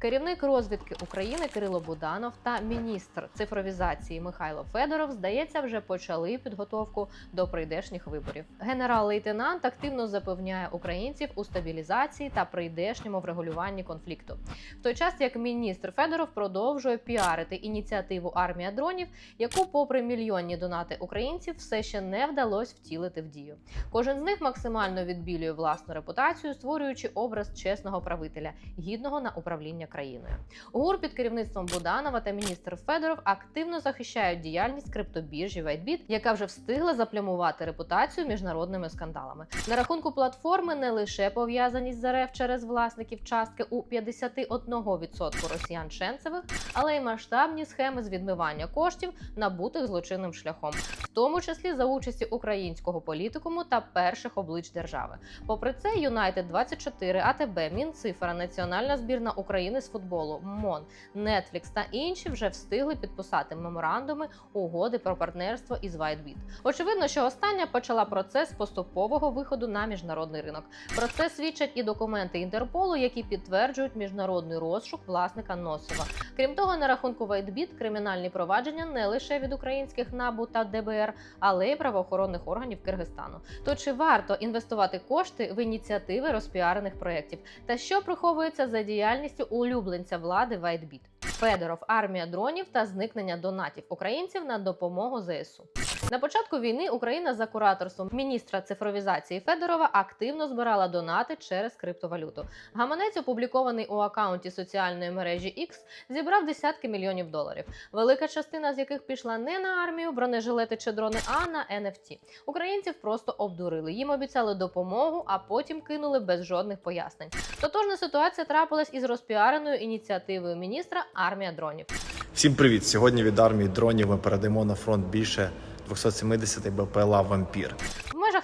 Керівник розвідки України Кирило Буданов та міністр цифровізації Михайло Федоров, здається, вже почали підготовку до прийдешніх виборів. Генерал-лейтенант активно запевняє українців у стабілізації та прийдешньому врегулюванні конфлікту. В той час як міністр Федоров продовжує піарити ініціативу армія дронів, яку, попри мільйонні донати українців, все ще не вдалося втілити в дію. Кожен з них максимально відбілює власну репутацію, створюючи образ чесного правителя, гідного на управління країною. ГУР під керівництвом Буданова та міністр Федоров активно захищають діяльність криптобіржі WhiteBit, яка вже встигла заплямувати репутацію міжнародними скандалами. На рахунку платформи не лише пов'язаність з РФ через власників частки у 51% росіян ченцевих, але й масштабні схеми з відмивання коштів, набутих злочинним шляхом, в тому числі за участі українського політикуму та перших облич держави. Попри це, Юнайтед 24 АТБ, Мінцифра, Національна збірна України з футболу, МОН, Netflix та інші вже встигли підписати меморандуми угоди про партнерство із WhiteBit. Очевидно, що остання почала процес поступового виходу на міжнародний ринок. Про це свідчать і документи Інтерполу, які підтверджують міжнародний розшук власника Носова. Крім того, на рахунку WhiteBit кримінальні провадження не лише від українських НАБУ та ДБР, але й правоохоронних органів Киргизстану. То чи варто інвестувати кошти в ініціативи розпіарених проєктів? Та що приховується за діяльністю улюбленця влади Вайтбіт. Федоров, армія дронів та зникнення донатів українців на допомогу ЗСУ. На початку війни Україна за кураторством міністра цифровізації Федорова активно збирала донати через криптовалюту. Гаманець, опублікований у акаунті соціальної мережі X, зібрав десятки мільйонів доларів. Велика частина з яких пішла не на армію, бронежилети чи дрони, а на NFT. Українців просто обдурили. Їм обіцяли допомогу, а потім кинули без жодних пояснень. Тотожна ситуація трапилась із розпіареною ініціативою міністра армія дронів. Всім привіт! Сьогодні від армії дронів ми передаємо на фронт більше 270 БПЛА Вампір.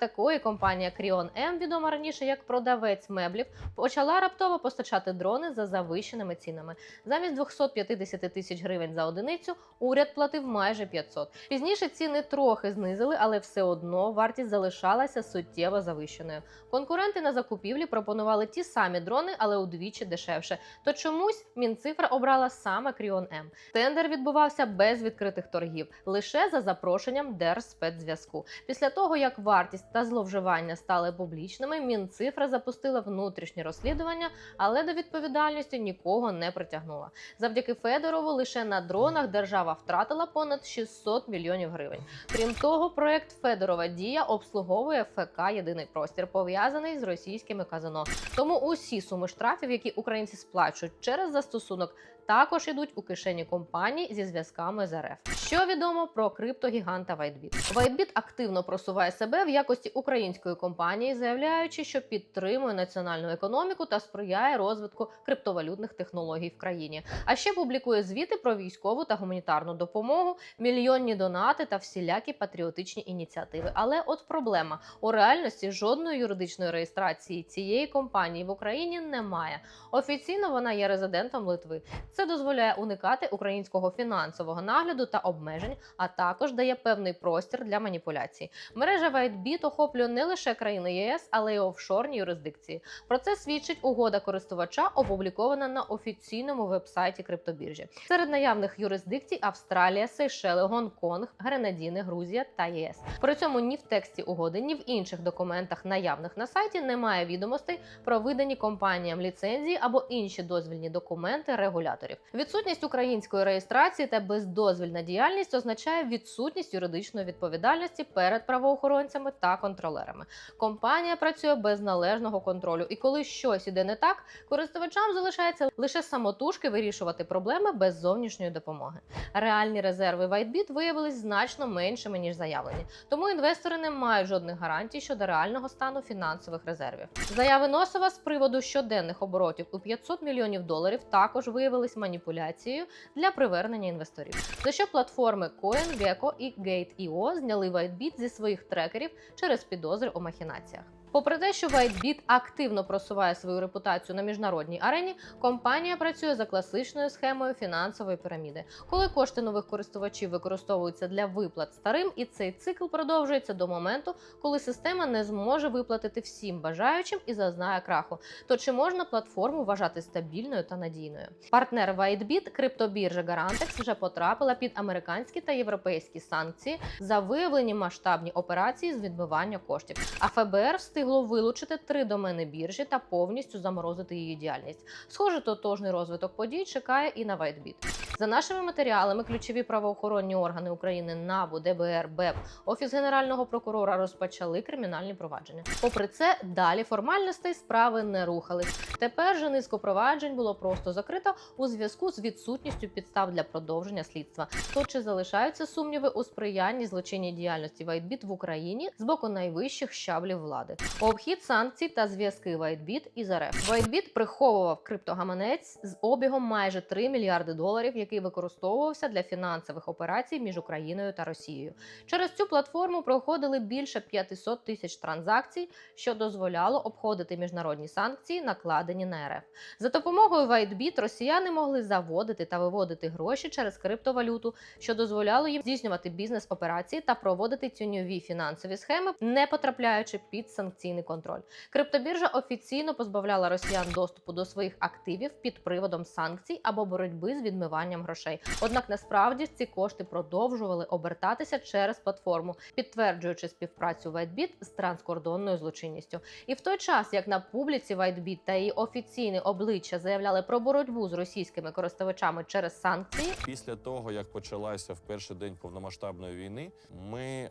Такої компанія Кріон М, відома раніше як продавець меблів, почала раптово постачати дрони за завищеними цінами. Замість 250 тисяч гривень за одиницю уряд платив майже 500. Пізніше ціни трохи знизили, але все одно вартість залишалася суттєво завищеною. Конкуренти на закупівлі пропонували ті самі дрони, але удвічі дешевше. То чомусь Мінцифра обрала саме Кріон М. Тендер відбувався без відкритих торгів, лише за запрошенням Держспецзв'язку. Після того, як вартість та зловживання стали публічними, Мінцифра запустила внутрішнє розслідування, але до відповідальності нікого не притягнула. Завдяки Федорову лише на дронах держава втратила понад 600 мільйонів гривень. Крім того, проект Федорова дія обслуговує ФК Єдиний простір, пов'язаний з російськими казино. Тому усі суми штрафів, які українці сплачують через застосунок, також ідуть у кишені компаній зі зв'язками з РФ. Що відомо про криптогіганта WhiteBit? WhiteBit активно просуває себе в якості української компанії, заявляючи, що підтримує національну економіку та сприяє розвитку криптовалютних технологій в країні. А ще публікує звіти про військову та гуманітарну допомогу, мільйонні донати та всілякі патріотичні ініціативи. Але от проблема у реальності жодної юридичної реєстрації цієї компанії в Україні немає. Офіційно вона є резидентом Литви. Це дозволяє уникати українського фінансового нагляду та обмежень, а також дає певний простір для маніпуляцій. Мережа WhiteBit охоплює не лише країни ЄС, але й офшорні юрисдикції. Про це свідчить угода користувача, опублікована на офіційному вебсайті криптобіржі. Серед наявних юрисдикцій Австралія, Сейшели, Гонконг, Гренадіни, Грузія та ЄС. При цьому ні в тексті угоди, ні в інших документах, наявних на сайті, немає відомостей про видані компаніям ліцензії або інші дозвільні документи регуляторів. Відсутність української реєстрації та бездозвільна діяльність означає відсутність юридичної відповідальності перед правоохоронцями та контролерами. Компанія працює без належного контролю, і коли щось іде не так, користувачам залишається лише самотужки вирішувати проблеми без зовнішньої допомоги. Реальні резерви WhiteBit виявились значно меншими ніж заявлені, тому інвестори не мають жодних гарантій щодо реального стану фінансових резервів. Заяви Носова з приводу щоденних оборотів у 500 мільйонів доларів також виявились маніпуляцією для привернення інвесторів. За що платформи CoinGecko і Gate.io зняли WhiteBit зі своїх трекерів через підозри у махінаціях. Попри те, що WhiteBit активно просуває свою репутацію на міжнародній арені, компанія працює за класичною схемою фінансової піраміди, коли кошти нових користувачів використовуються для виплат старим, і цей цикл продовжується до моменту, коли система не зможе виплатити всім бажаючим і зазнає краху. То чи можна платформу вважати стабільною та надійною? Партнер WhiteBit, криптобіржа Garantex, вже потрапила під американські та європейські санкції за виявлені масштабні операції з відмивання коштів. А ФБР встигло вилучити три домени біржі та повністю заморозити її діяльність. Схоже, тотожний розвиток подій чекає і на WhiteBit. За нашими матеріалами, ключові правоохоронні органи України НАБУ, ДБР, БЕП, Офіс Генерального прокурора розпочали кримінальні провадження. Попри це, далі формальностей справи не рухались. Тепер же низку проваджень було просто закрито у зв'язку з відсутністю підстав для продовження слідства. То чи залишаються сумніви у сприянні злочинній діяльності WhiteBit в Україні з боку найвищих щаблів влади? Обхід санкцій та зв'язки WhiteBit із РФ. WhiteBit приховував криптогаманець з обігом майже 3 мільярди доларів, який використовувався для фінансових операцій між Україною та Росією. Через цю платформу проходили більше 500 тисяч транзакцій, що дозволяло обходити міжнародні санкції, накладені на РФ. За допомогою WhiteBit росіяни могли заводити та виводити гроші через криптовалюту, що дозволяло їм здійснювати бізнес-операції та проводити тіньові фінансові схеми, не потрапляючи під санкційний контроль. Криптобіржа офіційно позбавляла росіян доступу до своїх активів під приводом санкцій або боротьби з відмиванням грошей. Однак насправді ці кошти продовжували обертатися через платформу, підтверджуючи співпрацю WhiteBit з транскордонною злочинністю. І в той час, як на публіці WhiteBit та її офіційне обличчя заявляли про боротьбу з російськими користувачами через санкції, Після того, як почалася в перший день повномасштабної війни, ми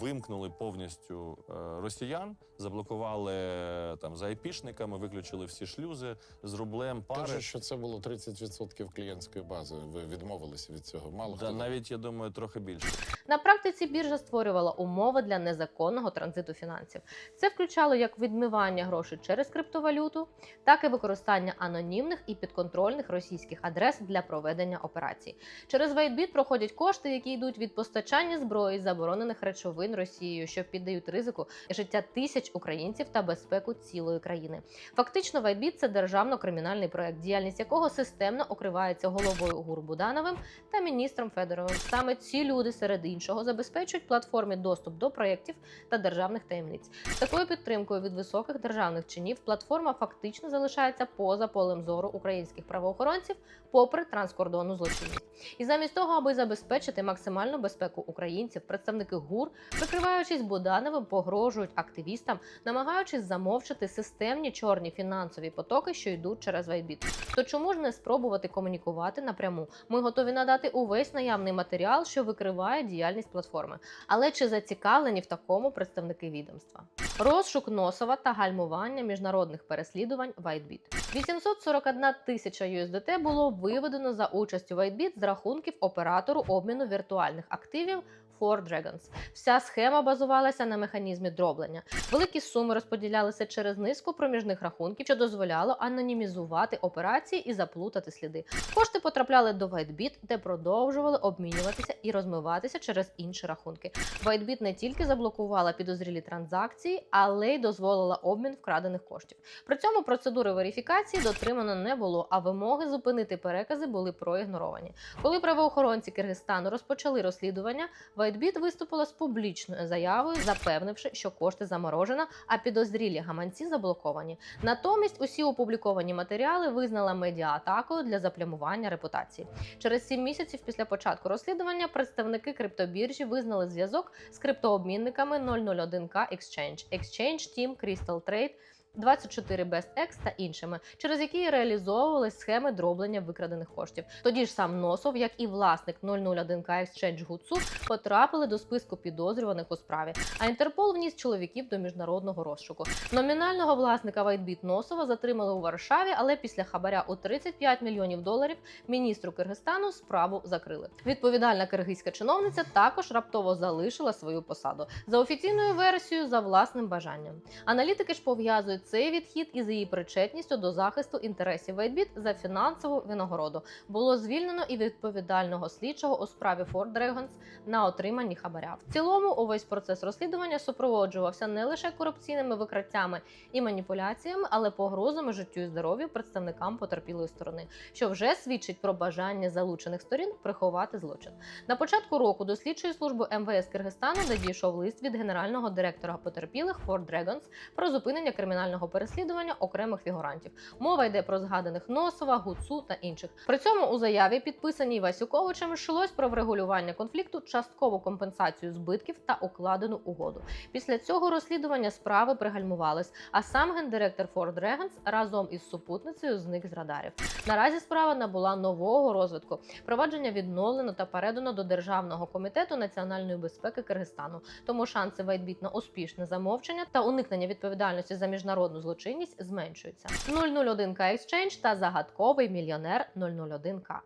вимкнули повністю е, росіян, заблокували е, там за айпішниками, виключили всі шлюзи з рублем, пари. Кажуть, що це було 30% клієнтської бази. Ви відмовилися від цього. Мало Да, хто навіть я думаю, трохи більше. На практиці біржа створювала умови для незаконного транзиту фінансів. Це включало як відмивання грошей через криптовалюту, так і використання анонімних і підконтрольних російських адрес для проведення операцій. Через WhiteBit проходять кошти, які йдуть від постачання зброї, заборонених речовин Росією, що піддають ризику життя тисяч українців та безпеку цілої країни. Фактично, WhiteBit – це державно-кримінальний проект, діяльність якого системно укривається головою ГУР Будановим та міністром Федоровим. Саме ці люди серед іншого забезпечують платформі доступ до проєктів та державних таємниць. З такою підтримкою від високих державних чинів платформа фактично залишається поза полем зору українських правоохоронців, попри транскордонну злочинність. І замість того, аби забезпечити максимальну безпеку українців, представники ГУР, прикриваючись Будановим, погрожують активістам, намагаючись замовчати системні чорні фінансові потоки, що йдуть через Вайбіт. То чому ж не спробувати комунікувати напряму? Ми готові надати увесь наявний матеріал, що викриває діяльність платформи. Але чи зацікавлені в такому представники відомства? Розшук Носова та гальмування міжнародних переслідувань WhiteBit. 841 тисяча USDT було виведено за участю WhiteBit з рахунків оператору обміну віртуальних активів Four Dragons. Вся схема базувалася на механізмі дроблення. Великі суми розподілялися через низку проміжних рахунків, що дозволяло анонімізувати операції і заплутати сліди. Кошти потрапляли до WhiteBit, де продовжували обмінюватися і розмиватися через інші рахунки. WhiteBit не тільки заблокувала підозрілі транзакції, але й дозволила обмін вкрадених коштів. При цьому процедури верифікації дотримано не було, а вимоги зупинити перекази були проігноровані. Коли правоохоронці Киргизстану розпочали розслідування, WhiteBit виступила з публічною заявою, запевнивши, що кошти заморожено, а підозрілі гаманці заблоковані. Натомість усі опубліковані матеріали визнала медіа-атакою для заплямування репутації. Через сім місяців після початку розслідування представники криптобіржі визнали зв'язок з криптообмінниками 001K Exchange, Exchange Team, Crystal Trade, 24 Best X та іншими, через які реалізовувались схеми дроблення викрадених коштів. Тоді ж сам Носов, як і власник 001K Exchange Гуцу, потрапили до списку підозрюваних у справі. А Інтерпол вніс чоловіків до міжнародного розшуку. Номінального власника WhiteBit Носова затримали у Варшаві, але після хабаря у 35 мільйонів доларів міністру Киргизстану справу закрили. Відповідальна киргизька чиновниця також раптово залишила свою посаду за офіційною версією за власним бажанням. Аналітики ж пов'язують цей відхід із її причетністю до захисту інтересів Вейтбіт за фінансову винагороду було звільнено і відповідального слідчого у справі Ford Dragons на отриманні хабаря. В цілому увесь процес розслідування супроводжувався не лише корупційними викриттями і маніпуляціями, але погрозами життю і здоров'ю представникам потерпілої сторони, що вже свідчить про бажання залучених сторін приховати злочин. На початку року до слідчої служби МВС Киргизстану надійшов лист від генерального директора потерпілих Ford Dragons про зупинення кримінального переслідування окремих фігурантів. Мова йде про згаданих Носова, Гуцу та інших. При цьому у заяві, підписаній Васюковичем, йшлось про врегулювання конфлікту, часткову компенсацію збитків та укладену угоду. Після цього розслідування справи пригальмувались, а сам гендиректор Ford Dragons разом із супутницею зник з радарів. Наразі справа набула нового розвитку. Провадження відновлено та передано до Державного комітету національної безпеки Киргизстану. Тому шанси Вайтбіт на успішне замовчення та уникнення відповідальності за міжнародну злочинність зменшується. 001К Exchange та загадковий мільйонер 001К.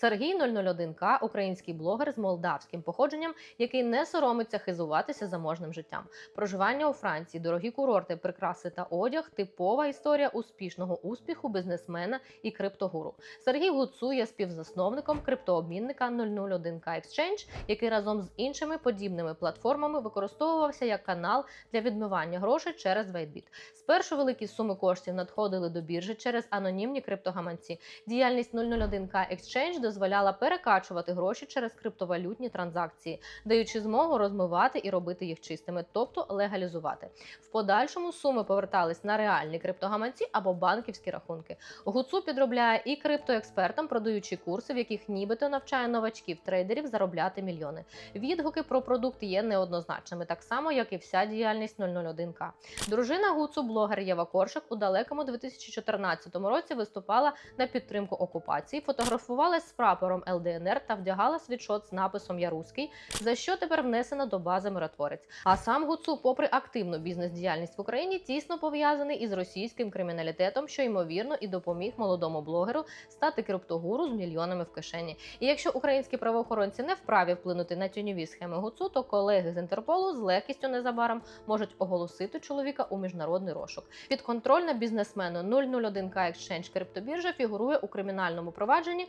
Сергій 001К – український блогер з молдавським походженням, який не соромиться хизуватися заможним життям. Проживання у Франції, дорогі курорти, прикраси та одяг типова історія успішного успіху бізнесмена і криптогуру. Сергій Гуцу є співзасновником криптообмінника 001K Exchange, який разом з іншими подібними платформами використовувався як канал для відмивання грошей через Вейтбіт. Спершу великі суми коштів надходили до біржі через анонімні криптогаманці. Діяльність 001K Exchange дозволяла перекачувати гроші через криптовалютні транзакції, даючи змогу розмивати і робити їх чистими, тобто легалізувати. В подальшому суми повертались на реальні криптогаманці або банківські рахунки. Гуцу підробляє і криптоекспертам, продаючи курси, в яких нібито навчає новачків трейдерів заробляти мільйони. Відгуки про продукт є неоднозначними, так само як і вся діяльність 001К. Дружина Гуцу, блогер Єва Коршик, у далекому 2014 році виступала на підтримку окупації, фотографувалась прапором ЛДНР та вдягала світшот з написом Я руський, за що тепер внесено до бази миротворець. А сам Гуцу, попри активну бізнес-діяльність в Україні, тісно пов'язаний із російським криміналітетом, що ймовірно і допоміг молодому блогеру стати криптогуру з мільйонами в кишені. І якщо українські правоохоронці не вправі вплинути на тіньові схеми Гуцу, то колеги з Інтерполу з легкістю незабаром можуть оголосити чоловіка у міжнародний розшук. Підконтрольна бізнесмену 001K Exchange криптобіржа фігурує у кримінальному провадженні,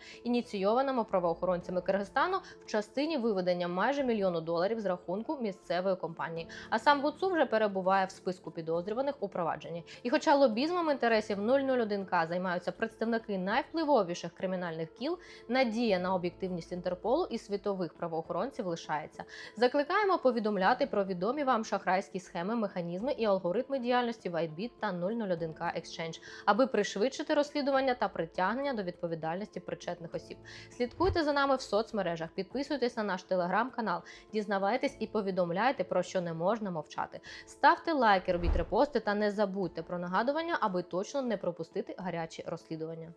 ініційованому правоохоронцями Киргизстану в частині виведення майже мільйону доларів з рахунку місцевої компанії. А сам Гуцу вже перебуває в списку підозрюваних у провадженні. І хоча лобізмом інтересів 001К займаються представники найвпливовіших кримінальних кіл, надія на об'єктивність Інтерполу і світових правоохоронців лишається. Закликаємо повідомляти про відомі вам шахрайські схеми, механізми і алгоритми діяльності WhiteBit та 001K Exchange, аби пришвидшити розслідування та притягнення до відповідальності причетних осіб. Слідкуйте за нами в соцмережах, підписуйтесь на наш телеграм-канал, дізнавайтесь і повідомляйте про що не можна мовчати. Ставте лайки, робіть репости та не забудьте про нагадування, аби точно не пропустити гарячі розслідування.